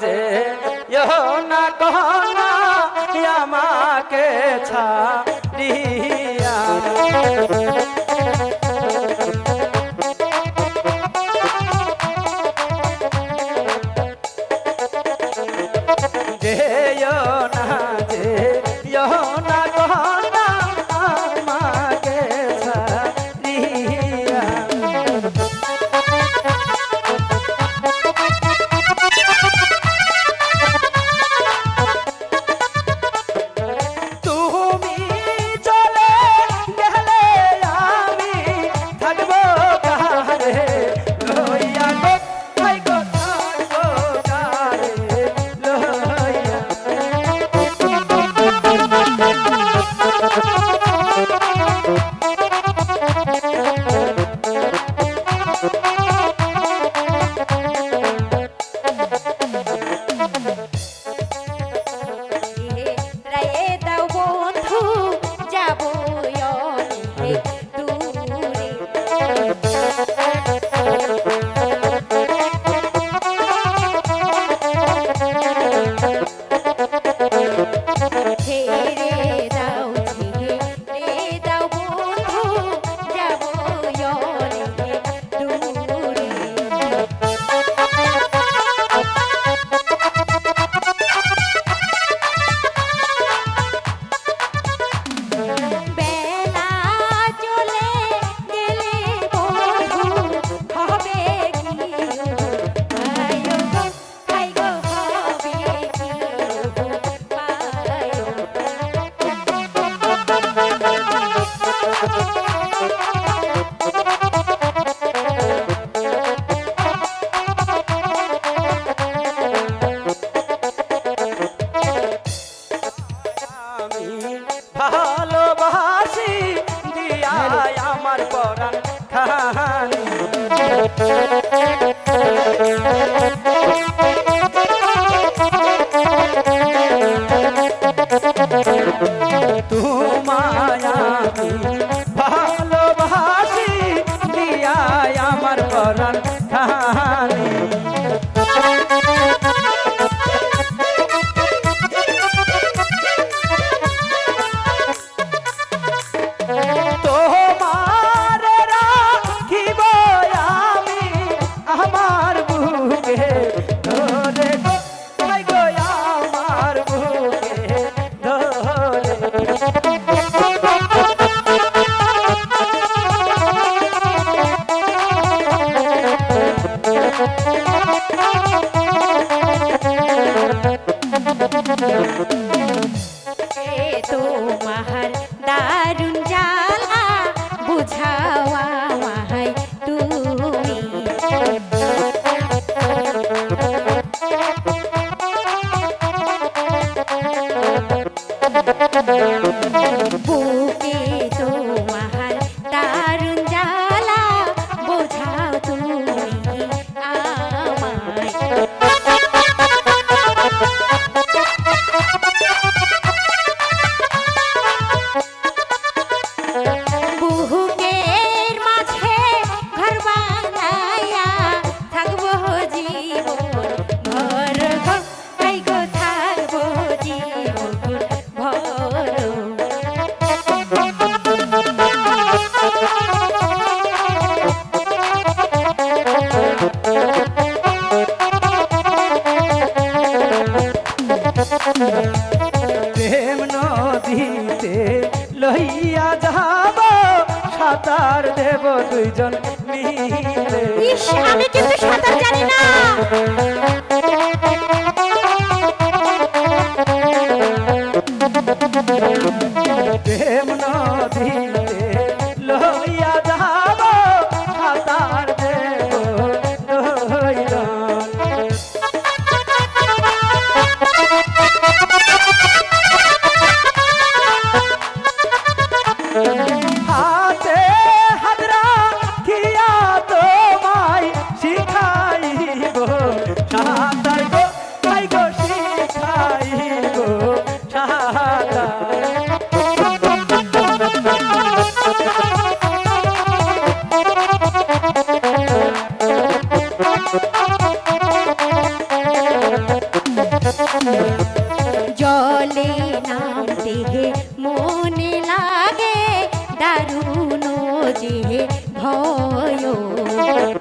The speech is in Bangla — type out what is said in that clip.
যে না কহনা আমাকে ছাড়িয়া। তোমায় তোমার দারুণ জ্বালা বুঝাওয়া মাহাই তুমি প্রেম নদীতে লইয়া যাব সাঁতার দেব দুইজন মিলে। আমি কিন্তু সাঁতার জানি না। প্রেম নদী মনে লাগে দারুণ যে ভয়।